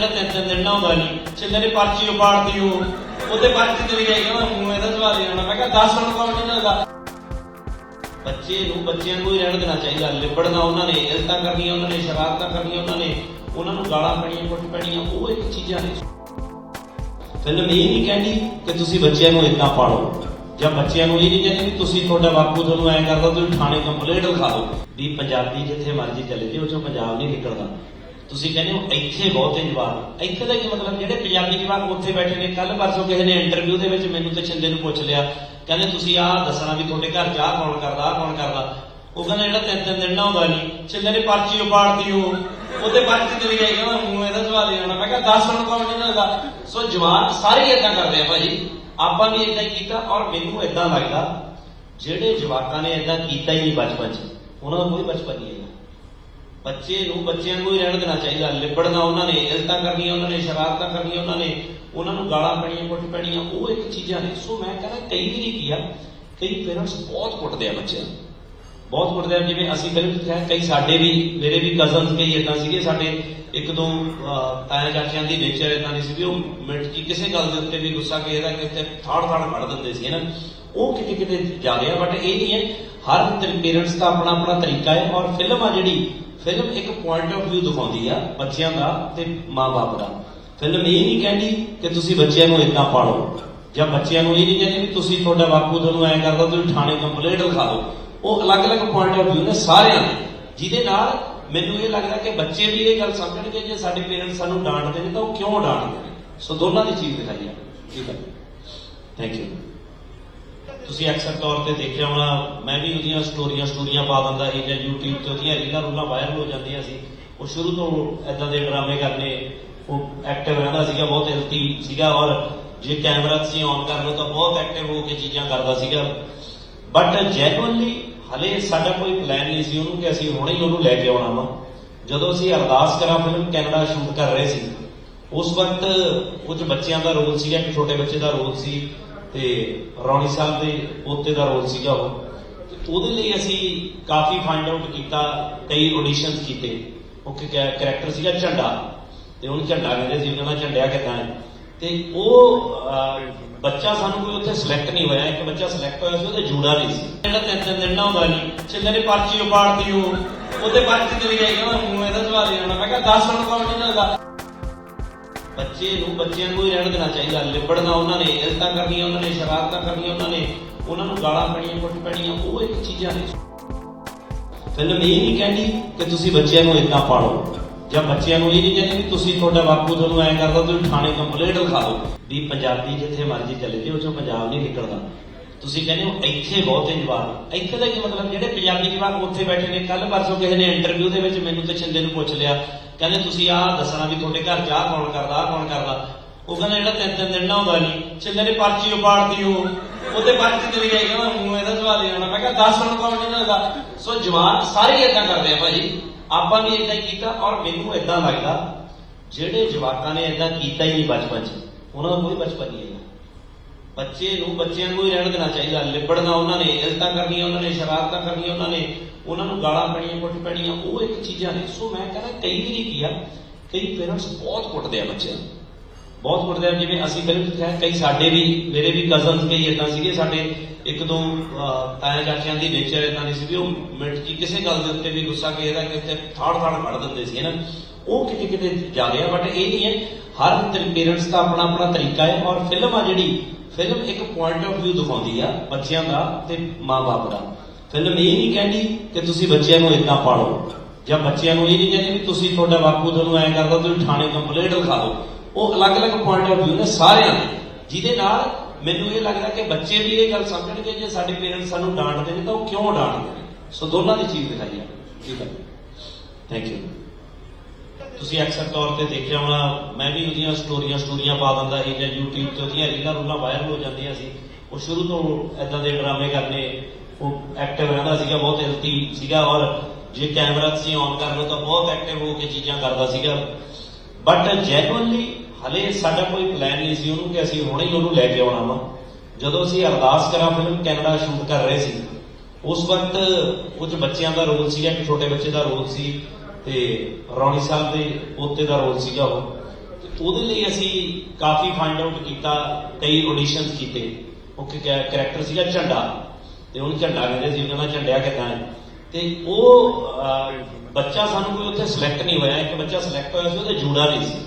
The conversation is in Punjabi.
ਜਿਹੜਾ ਤਿੰਨ ਤਿੰਨ ਦਿਨ ਨਾ ਨਹੀਂ ਛਿੰਦੇ ਨੇ ਪਰਚੀ ਉਪਾੜਤੀ ਉਹ, ਉਹਦੇ ਪਰਚੀ ਚਲੀ ਗਈ ਕਹਿੰਦਾ ਮੂੰਹ ਇਹਦਾ ਸਵਾਲ ਹੀ ਆਉਣਾ ਮੈਂ ਕਿਹਾ 10 ਹੁਣ ਕੌਣ ਨਹੀਂ ਜਾਂਦਾ ਬੱਚੇ ਨੂੰ, ਬੱਚਿਆਂ ਨੂੰ ਹੀ ਰਹਿਣ ਦੇਣਾ ਚਾਹੀਦਾ। ਲਿਬੜਨਾ ਉਹਨਾਂ ਨੇ ਇਲਤਾਂ ਕਰਨੀਆਂ ਉਹਨਾਂ ਨੇ, ਸ਼ਰਾਰਤਾਂ ਕਰਨੀਆਂ ਉਹਨਾਂ ਨੇ। ਉਹਨਾਂ ਨੂੰ ਗਾਲਾਂ ਪੈਣੀਆਂ, ਕੁੱਟ ਪੈਣੀਆਂ, ਉਹ ਇੱਕ ਚੀਜ਼ਾਂ ਨੇ। ਫਿਲਮ ਇਹ ਨਹੀਂ ਕਹਿੰਦੀ ਕਿ ਤੁਸੀਂ ਬੱਚਿਆਂ ਨੂੰ ਇਦਾਂ ਪਾਲੋ। ਜਾਂ ਬੱਚਿਆਂ ਨੂੰ ਇਹ ਨਹੀਂ ਕਹਿੰਦੀ ਵੀ ਤੁਸੀਂ ਤੁਹਾਡਾ ਬਾਪੂ ਤੁਹਾਨੂੰ ਐਂ ਕਰਦਾ, ਤੁਸੀਂ ਥਾਣੇ ਕੰਪਲੇਂਟ ਲਿਖਾ ਦਿਓ। ਵੀ ਪੰਜਾਬੀ ਜਿੱਥੇ ਮਰਜ਼ੀ ਚਲੇ ਜਾਓ, ਉਹ ਚੋਂ ਪੰਜਾਬ ਨਹੀਂ ਨਿਕਲਦਾ। ਤੁਸੀਂ ਕਹਿੰਦੇ ਹੋ, ਇੱਥੇ ਬਹੁਤੇ ਹੈ ਜਵਾਬ ਇੱਥੇ ਦਾ ਕੀ ਮਤਲਬ? ਜਿਹੜੇ ਪੰਜਾਬੀ ਜਵਾਬ ਉੱਥੇ ਬੈਠੇ ਨੇ ਕੱਲ ਪਰਸੋਂ ਕਿਸੇ ਨੇ ਇੰਟਰਵਿਊ ਦੇ ਵਿੱਚ ਮੈਨੂੰ ਤੇ ਛਿੰਦੇ ਨੂੰ ਪੁੱਛ ਲਿਆ। ਕਹਿੰਦੇ, ਤੁਸੀਂ ਆਹ ਦੱਸਣਾ ਵੀ ਤੁਹਾਡੇ ਘਰ ਚਾਹ ਕੌਣ ਕਰਦਾ, ਆਹ ਕੌਣ ਕਰਦਾ? ਉਹ ਕਹਿੰਦਾ, ਜਿਹੜਾ ਤਿੰਨ ਤਿੰਨ ਦਿਨ ਨਾ ਹੁੰਦਾ ਨਹੀਂ ਛਿੰਦੇ ਨੇ ਪਰਚੀ ਉਪਾੜਤੀ ਉਹ। ਉਹਦੇ ਪਰਚੀ ਚਲੀ ਗਈ ਕਹਿੰਦਾ, ਮੂੰਹ ਇਹਦਾ ਸਵਾਲ ਹੀ ਆਉਣਾ ਮੈਂ ਕਿਹਾ 10 ਹੁਣ ਕੌਣ ਨਹੀਂ ਹੁੰਦਾ ਸੋ ਜਵਾਨ ਸਾਰੇ ਇਦਾਂ ਕਰਦੇ ਆ ਭਾਜੀ। ਆਪਾਂ ਵੀ ਇਦਾਂ ਹੀ ਕੀਤਾ ਔਰ ਮੈਨੂੰ ਇਦਾਂ ਲੱਗਦਾ, ਜਿਹੜੇ ਜਵਾਕਾਂ ਨੇ ਇਦਾਂ ਕੀਤਾ ਹੀ ਨਹੀਂ ਬਚਪਨ 'ਚ, ਉਹਨਾਂ ਦਾ ਕੋਈ ਬਚਪਨ ਨਹੀਂ ਹੈਗਾ। ਬੱਚੇ ਨੂੰ, ਬੱਚਿਆਂ ਨੂੰ ਹੀ ਰਹਿਣ ਦੇਣਾ ਚਾਹੀਦਾ। ਲਿਬੜਨਾ ਉਹਨਾਂ ਨੇ ਇਲਤਾਂ ਕਰਨੀਆਂ ਉਹਨਾਂ ਨੇ, ਸ਼ਰਾਰਤਾਂ ਕਰਨੀਆਂ ਉਹਨਾਂ ਨੇ, ਉਹਨਾਂ ਨੂੰ ਗਾਲਾਂ ਪੈਣੀਆਂ, ਕੁੱਟ ਪੈਣੀਆਂ, ਉਹ ਇੱਕ ਚੀਜ਼ਾਂ ਨੇ। ਸੋ ਮੈਂ ਕਹਿੰਦਾ, ਕਈ ਵਾਰੀ ਕੀ ਆ, ਕਈ ਪੇਰੈਂਟਸ ਬਹੁਤ ਕੁੱਟਦੇ ਆ ਬੱਚਿਆਂ ਨੂੰ। ਬਹੁਤ ਕੁੱਟਦੇ ਆ, ਜਿਵੇਂ ਅਸੀਂ ਫਿਲਮ ਚ ਕਈ ਸਾਡੇ ਵੀ, ਮੇਰੇ ਵੀ ਕਜ਼ਨਸ ਕਈ ਇਦਾਂ ਸੀਗੇ, ਸਾਡੇ ਇੱਕ ਦੋ ਤਾਇਆ ਚਾਚਿਆਂ ਦੀ ਨੇਚਰ ਇਦਾਂ ਦੀ ਸੀ ਵੀ ਉਹ ਮਿੰਟ ਜੀ ਕਿਸੇ ਗੱਲ ਦੇ ਉੱਤੇ ਵੀ ਗੁੱਸਾ ਕਿਸੇ ਦਾ ਥਾੜ ਥਾੜ ਮੜ ਦਿੰਦੇ ਸੀ ਨਾ? ਉਹ ਕਿਤੇ ਕਿਤੇ ਜਾ ਰਿਹਾ ਬਟ ਇਹ ਨਹੀਂ ਹੈ, ਹਰ ਪੇਰੈਂਟਸ ਦਾ ਆਪਣਾ ਆਪਣਾ ਤਰੀਕਾ ਹੈ ਔਰ ਫਿਲਮ ਆ ਜਿਹੜੀ ਫਿਲਮ ਇੱਕ ਪੁਆਇੰਟ ਆਫ View ਦਿਖਾਉਂਦੀ ਆ ਬੱਚਿਆਂ ਦਾ ਤੇ ਮਾਪੇ ਦਾ। ਫਿਲਮ ਇਹ ਨਹੀਂ ਕਹਿੰਦੀ ਕਿ ਤੁਸੀਂ ਬੱਚਿਆਂ ਨੂੰ ਇਦਾਂ ਪਾਲੋ, ਜਾਂ ਬੱਚਿਆਂ ਨੂੰ ਇਹ ਨਹੀਂ ਕਹਿੰਦੀ ਵੀ ਤੁਸੀਂ ਤੁਹਾਡਾ ਬਾਪੂ ਤੁਹਾਨੂੰ ਐਂ ਕਰਦਾ, ਤੁਸੀਂ ਥਾਣੇ ਕੰਪਲੇਂਟ ਲਿਖਾ ਦਿਓ। ਉਹ ਅਲੱਗ-ਅਲੱਗ ਪੁਆਇੰਟ ਆਫ View ਨੇ ਸਾਰਿਆਂ ਦੇ। ਜਿਹਦੇ ਨਾਲ ਮੈਨੂੰ ਇਹ ਲੱਗਦਾ ਕਿ ਬੱਚੇ ਵੀ ਇਹ ਗੱਲ ਸਮਝਣਗੇ, ਜੇ ਸਾਡੇ ਪੇਰੈਂਟਸ ਸਾਨੂੰ ਡਾਂਟਦੇ ਨੇ ਤਾਂ ਉਹ ਕਿਉਂ ਡਾਂਟਦੇ ਨੇ? ਸੋ ਦੋਨਾਂ ਦੀ ਚੀਜ਼ ਦਿਖਾਈ ਆ। ਠੀਕ ਹੈ ਥੈਂਕ ਯੂ ਤੁਸੀਂ ਅਕਸਰ ਤੌਰ ਤੇ ਦੇਖਿਆ ਹੋਣਾ, ਮੈਂ ਵੀ ਉਹਦੀਆਂ ਸਟੋਰੀਆਂ ਸਟੋਰੀਆਂ ਪਾ ਦਿੰਦਾ ਸੀ ਜਾਂ YouTube ਤੇ ਉਹਦੀਆਂ ਰੀਲਾਂ ਰੂਲਾਂ ਵਾਇਰਲ ਹੋ ਜਾਂਦੀਆਂ ਸੀ। ਉਹ ਸ਼ੁਰੂ ਤੋਂ ਐਦਾਂ ਦੇ ਡਰਾਮੇ ਕਰਨੇ, ਉਹ ਐਕਟਿਵ ਰਹਿੰਦਾ ਸੀਗਾ, ਬਹੁਤ ਹੈਲਥੀ ਸੀਗਾ ਔਰ ਜੇ ਕੈਮਰਾ ਤੁਸੀਂ ਔਨ ਕਰ ਲਓ ਤਾਂ ਬਹੁਤ ਐਕਟਿਵ ਹੋ ਕੇ ਚੀਜ਼ਾਂ ਕਰਦਾ ਸੀਗਾ। ਬਟ ਜੈਨੂਅਲੀ ਹਲੇ ਸਾਡਾ ਕੋਈ ਪਲਾਨ ਨਹੀਂ ਸੀ ਉਹਨੂੰ ਕਿ ਅਸੀਂ ਹੁਣੇ ਹੀ ਉਹਨੂੰ ਲੈ ਕੇ ਆਉਣਾ ਵਾ। ਜਦੋਂ ਅਸੀਂ ਅਰਦਾਸ ਕਰਾਂ ਫਿਲਮ ਕੈਨੇਡਾ ਸ਼ੂਟ ਕਰ ਰਹੇ ਸੀ, ਉਸ ਵਕਤ ਕੁਝ ਬੱਚਿਆਂ ਦਾ ਰੋਲ ਸੀਗਾ, ਇੱਕ ਛੋਟੇ ਬੱਚੇ ਦਾ ਰੋਲ ਸੀ। ਤੇ ਰੌਣੀ ਸਾਹਿਬ ਦੇ ਪੋਤੇ ਦਾ ਰੋਲ ਸੀਗਾ ਉਹ। ਉਹਦੇ ਲਈ ਅਸੀਂ ਕਾਫੀ ਫਾਈਂਡ ਆਊਟ ਕੀਤਾ, ਕਈ ਆਡੀਸ਼ਨਸ ਕੀਤੇ। ਉਹ ਕੈਰੈਕਟਰ ਸੀਗਾ ਝੰਡਾ। ਤੇ ਉਹਨੂੰ ਝੰਡਾ ਕਹਿੰਦੇ ਸੀ ਕਹਿੰਦਾ ਝੰਡਿਆ ਕਿੱਦਾਂ ਹੈ? ਤੇ ਉਹ ਬੱਚਾ ਸਾਨੂੰ ਕੋਈ ਉੱਥੇ ਸਿਲੈਕਟ ਨਹੀਂ ਹੋਇਆ। ਇੱਕ ਬੱਚਾ ਸਿਲੈਕਟ ਹੋਇਆ ਸੀ, ਉਹਦੇ ਜੂੜਾ ਨਹੀਂ ਸੀ। ਜਿਹੜਾ ਤਿੰਨ ਤਿੰਨ ਦਿਨ ਨਾ ਹੁੰਦਾ ਨਹੀਂ ਛਿੰਦੇ ਨੇ ਪਰਚੀ ਉਪਾੜਤੀ ਉਹ ਉਹਦੇ ਪਰਚੀ ਚਲੀ ਗਈ ਕਹਿੰਦਾ ਮੂੰਹ ਇਹਦਾ ਸਵਾਲ ਹੀ ਮੈਂ ਕਿਹਾ 10 ਹੁਣ ਕੌਣ ਨਹੀਂ ਹੁੰਦਾ ਬੱਚੇ ਨੂੰ, ਬੱਚਿਆਂ ਨੂੰ ਹੀ ਰਹਿਣ ਦੇਣਾ ਚਾਹੀਦਾ। ਲਿਬੜਨਾ ਉਹਨਾਂ ਨੇ ਇਲਤਾਂ ਕਰਨੀਆਂ ਉਹਨਾਂ ਨੇ, ਸ਼ਰਾਰਤਾਂ ਕਰਨੀਆਂ ਉਹਨਾਂ ਨੇ, ਉਹਨਾਂ ਨੂੰ ਗਾਲਾਂ ਪੈਣੀਆਂ, ਕੁੱਟ ਪੈਣੀਆਂ, ਉਹ ਇੱਕ ਚੀਜ਼ਾਂ ਨੇ। ਫਿਲਮ ਇਹ ਨਹੀਂ ਕਹਿੰਦੀ ਕਿ ਤੁਸੀਂ ਬੱਚਿਆਂ ਨੂੰ ਇਦਾਂ ਪਾਲੋ। ਜਾਂ ਬੱਚਿਆਂ ਨੂੰ ਇਹ ਨਹੀਂ ਕਹਿੰਦੀ ਕਿ ਤੁਸੀਂ ਤੁਹਾਡਾ ਬਾਪੂ ਤੁਹਾਨੂੰ ਐਂ ਕਰਦਾ, ਤੁਸੀਂ ਥਾਣੇ ਕੰਪਲੇਂਟ ਲਿਖਾ ਦਿਓ। ਵੀ ਪੰਜਾਬੀ ਜਿੱਥੇ ਮਰਜ਼ੀ ਚਲੇ ਜਾਓ ਉਹ ਚੋਂ ਪੰਜਾਬ ਨਹੀਂ ਨਿਕਲਦਾ। ਤੁਸੀਂ ਕਹਿੰਦੇ ਹੋ, ਇੱਥੇ ਬਹੁਤ ਹੈ ਜਵਾਬ ਇੱਥੇ ਦਾ ਕੀ ਮਤਲਬ? ਜਿਹੜੇ ਪੰਜਾਬੀ ਜਵਾਬ ਉੱਥੇ ਬੈਠੇ ਨੇ ਕੱਲ ਪਰਸੋਂ ਕਿਸੇ ਨੇ ਇੰਟਰਵਿਊ ਦੇ ਵਿੱਚ ਮੈਨੂੰ ਤੇ ਛਿੰਦੇ ਨੂੰ ਪੁੱਛ ਲਿਆ। ਕਹਿੰਦੇ, ਤੁਸੀਂ ਆਹ ਦੱਸਣਾ ਵੀ ਤੁਹਾਡੇ ਘਰ ਚਾਹ ਕੌਣ ਕਰਦਾ, ਆਹ ਕੌਣ ਕਰਦਾ? ਉਹ ਕਹਿੰਦਾ, ਜਿਹੜਾ ਤਿੰਨ ਤਿੰਨ ਦਿਨ ਨਾ ਹੁੰਦਾ ਨਹੀਂ ਛਿੰਦੇ ਨੇ ਪਰਚੀ ਉਪਾੜਤੀ ਉਹ। ਉਹਦੇ ਪਰਚੀ ਚਲੀ ਗਈ ਕਹਿੰਦਾ ਮੂੰਹ ਇਹਦਾ ਸਵਾਲ ਹੀ ਆਉਣਾ। ਮੈਂ ਕਿਹਾ, ਦੱਸ ਹੁਣ ਕੌਣ ਨਹੀਂ ਹੁੰਦਾ ਸੋ ਜਵਾਨ ਸਾਰੇ ਇਦਾਂ ਕਰਦੇ ਆ ਭਾਜੀ। ਆਪਾਂ ਵੀ ਇਦਾਂ ਹੀ ਕੀਤਾ ਔਰ ਮੈਨੂੰ ਇਦਾਂ ਲੱਗਦਾ, ਜਿਹੜੇ ਜਵਾਕਾਂ ਨੇ ਇਦਾਂ ਕੀਤਾ ਹੀ ਨਹੀਂ ਬਚਪਨ 'ਚ, ਉਹਨਾਂ ਦਾ ਕੋਈ ਬਚਪਨ ਨਹੀਂ ਹੈਗਾ। ਬੱਚੇ ਨੂੰ, ਬੱਚਿਆਂ ਨੂੰ ਹੀ ਰਹਿਣ ਦੇਣਾ ਚਾਹੀਦਾ। ਲਿਬੜਨਾ ਉਹਨਾਂ ਨੇ ਇਲਤਾਂ ਕਰਨੀਆਂ ਉਹਨਾਂ ਨੇ ਸ਼ਰਾਰਤਾਂ ਕਰਨੀਆਂ ਉਹਨਾਂ ਨੇ, ਉਹਨਾਂ ਨੂੰ ਗਾਲਾਂ ਪੈਣੀਆਂ, ਕੁੱਟ ਪੈਣੀਆਂ, ਉਹ ਇੱਕ ਚੀਜ਼ਾਂ ਨੇ। ਸੋ ਮੈਂ ਕਹਿੰਦਾ, ਕਈ ਵਾਰੀ ਕੀ ਆ, ਕਈ ਪੇਰੈਂਟਸ ਬਹੁਤ ਕੁੱਟਦੇ ਆ ਬੱਚਿਆਂ ਨੂੰ। ਬਹੁਤ ਕੁੱਟਦੇ ਆ, ਜਿਵੇਂ ਅਸੀਂ ਫਿਲਮ ਚ ਕਈ ਸਾਡੇ ਵੀ, ਮੇਰੇ ਵੀ ਕਜ਼ਨਸ ਕਈ ਇਦਾਂ ਸੀਗੇ, ਸਾਡੇ ਇੱਕ ਦੋ ਤਾਇਆ ਚਾਚਿਆਂ ਦੀ ਨੇਚਰ ਇਦਾਂ ਦੀ ਸੀ ਵੀ ਉਹ ਮਿੰਟ ਜੀ ਕਿਸੇ ਗੱਲ ਦੇ ਉੱਤੇ ਵੀ ਗੁੱਸਾ ਕਿਸੇ ਦਾ ਕਿਸੇ ਥਾੜ ਥਾੜ ਕੱਢ ਦਿੰਦੇ ਸੀ ਨਾ ਉਹ ਕਿਤੇ ਕਿਤੇ ਜਾ ਰਿਹਾ ਬਟ ਇਹ ਨਹੀਂ ਹੈ, ਹਰ ਪੇਰੈਂਟਸ ਦਾ ਆਪਣਾ ਆਪਣਾ ਤਰੀਕਾ ਹੈ ਔਰ ਫਿਲਮ ਆ ਜਿਹੜੀ ਫਿਲਮ ਇੱਕ ਪੁਆਇੰਟ ਆਫ View ਦਿਖਾਉਂਦੀ ਆ ਬੱਚਿਆਂ ਦਾ ਤੇ ਮਾਪੇ ਦਾ। ਫਿਲਮ ਇਹ ਨਹੀਂ ਕਹਿੰਦੀ ਕਿ ਤੁਸੀਂ ਬੱਚਿਆਂ ਨੂੰ ਇਦਾਂ ਪਾਲੋ ਜਾਂ ਬੱਚਿਆਂ ਨੂੰ ਇਹ ਨਹੀਂ ਕਹਿੰਦੀ ਵੀ ਤੁਸੀਂ ਤੁਹਾਡਾ ਬਾਪੂ ਤੁਹਾਨੂੰ ਐਂ ਕਰਦਾ, ਤੁਸੀਂ ਥਾਣੇ ਕੰਪਲੇਂਟ ਲਿਖਾ ਦਿਓ। ਉਹ ਅਲੱਗ-ਅਲੱਗ ਪੁਆਇੰਟ ਆਫ View ਨੇ ਸਾਰਿਆਂ ਦੇ। ਜਿਹਦੇ ਨਾਲ ਮੈਨੂੰ ਇਹ ਲੱਗਦਾ ਕਿ ਬੱਚੇ ਵੀ ਇਹ ਗੱਲ ਸਮਝਣਗੇ, ਜੇ ਸਾਡੇ ਪੇਰੈਂਟਸ ਸਾਨੂੰ ਡਾਂਟਦੇ ਨੇ ਤਾਂ ਉਹ ਕਿਉਂ ਡਾਂਟਦੇ ਨੇ? ਸੋ ਦੋਨਾਂ ਦੀ ਚੀਜ਼ ਦਿਖਾਈ ਆ। ਠੀਕ ਹੈ ਥੈਂਕ ਯੂ ਤੁਸੀਂ ਅਕਸਰ ਤੌਰ ਤੇ ਦੇਖਿਆ ਹੋਣਾ, ਮੈਂ ਵੀ ਉਹਦੀਆਂ ਸਟੋਰੀਆਂ ਸਟੋਰੀਆਂ ਪਾ ਦਿੰਦਾ ਸੀ ਜਾਂ YouTube ਤੇ ਉਹਦੀਆਂ ਰੀਲਾਂ ਰੂਲਾਂ ਵਾਇਰਲ ਹੋ ਜਾਂਦੀਆਂ ਸੀ। ਉਹ ਸ਼ੁਰੂ ਤੋਂ ਐਦਾਂ ਦੇ ਡਰਾਮੇ ਕਰਨੇ, ਉਹ ਐਕਟਿਵ ਰਹਿੰਦਾ ਸੀਗਾ, ਬਹੁਤ ਹੈਲਥੀ ਸੀਗਾ ਔਰ ਜੇ ਕੈਮਰਾ ਤੁਸੀਂ ਔਨ ਕਰ ਲਓ ਤਾਂ ਬਹੁਤ ਐਕਟਿਵ ਹੋ ਕੇ ਚੀਜ਼ਾਂ ਕਰਦਾ ਸੀਗਾ। ਬਟ ਜੈਨੂਅਲੀ ਹਲੇ ਸਾਡਾ ਕੋਈ ਪਲਾਨ ਨਹੀਂ ਸੀ ਉਹਨੂੰ ਕਿ ਅਸੀਂ ਹੁਣੇ ਹੀ ਉਹਨੂੰ ਲੈ ਕੇ ਆਉਣਾ ਵਾ। ਜਦੋਂ ਅਸੀਂ ਅਰਦਾਸ ਕਰਾਂ ਫਿਲਮ ਕੈਨੇਡਾ ਸ਼ੂਟ ਕਰ ਰਹੇ ਸੀ, ਉਸ ਵਕਤ ਕੁਝ ਬੱਚਿਆਂ ਦਾ ਰੋਲ ਸੀਗਾ, ਇੱਕ ਛੋਟੇ ਬੱਚੇ ਦਾ ਰੋਲ ਸੀ। ਤੇ ਰੌਣੀ ਸਾਹਿਬ ਦੇ ਪੋਤੇ ਦਾ ਰੋਲ ਸੀਗਾ ਉਹ। ਉਹਦੇ ਲਈ ਅਸੀਂ ਕਾਫੀ ਫਾਈਂਡ ਆਊਟ ਕੀਤਾ, ਕਈ ਆਡੀਸ਼ਨਸ ਕੀਤੇ। ਉਹ ਕੈਰੈਕਟਰ ਸੀਗਾ ਝੰਡਾ। ਤੇ ਉਹਨੂੰ ਝੰਡਾ ਕਹਿੰਦੇ ਸੀ ਉਹਨਾਂ ਕਹਿੰਦਾ ਝੰਡਿਆ ਕਿੱਦਾਂ ਤੇ ਉਹ ਬੱਚਾ ਸਾਨੂੰ ਕੋਈ ਉੱਥੇ ਸਿਲੈਕਟ ਨਹੀਂ ਹੋਇਆ। ਇੱਕ ਬੱਚਾ ਸਿਲੈਕਟ ਹੋਇਆ ਸੀ, ਉਹਦੇ ਜੂੜਾ ਨਹੀਂ ਸੀ।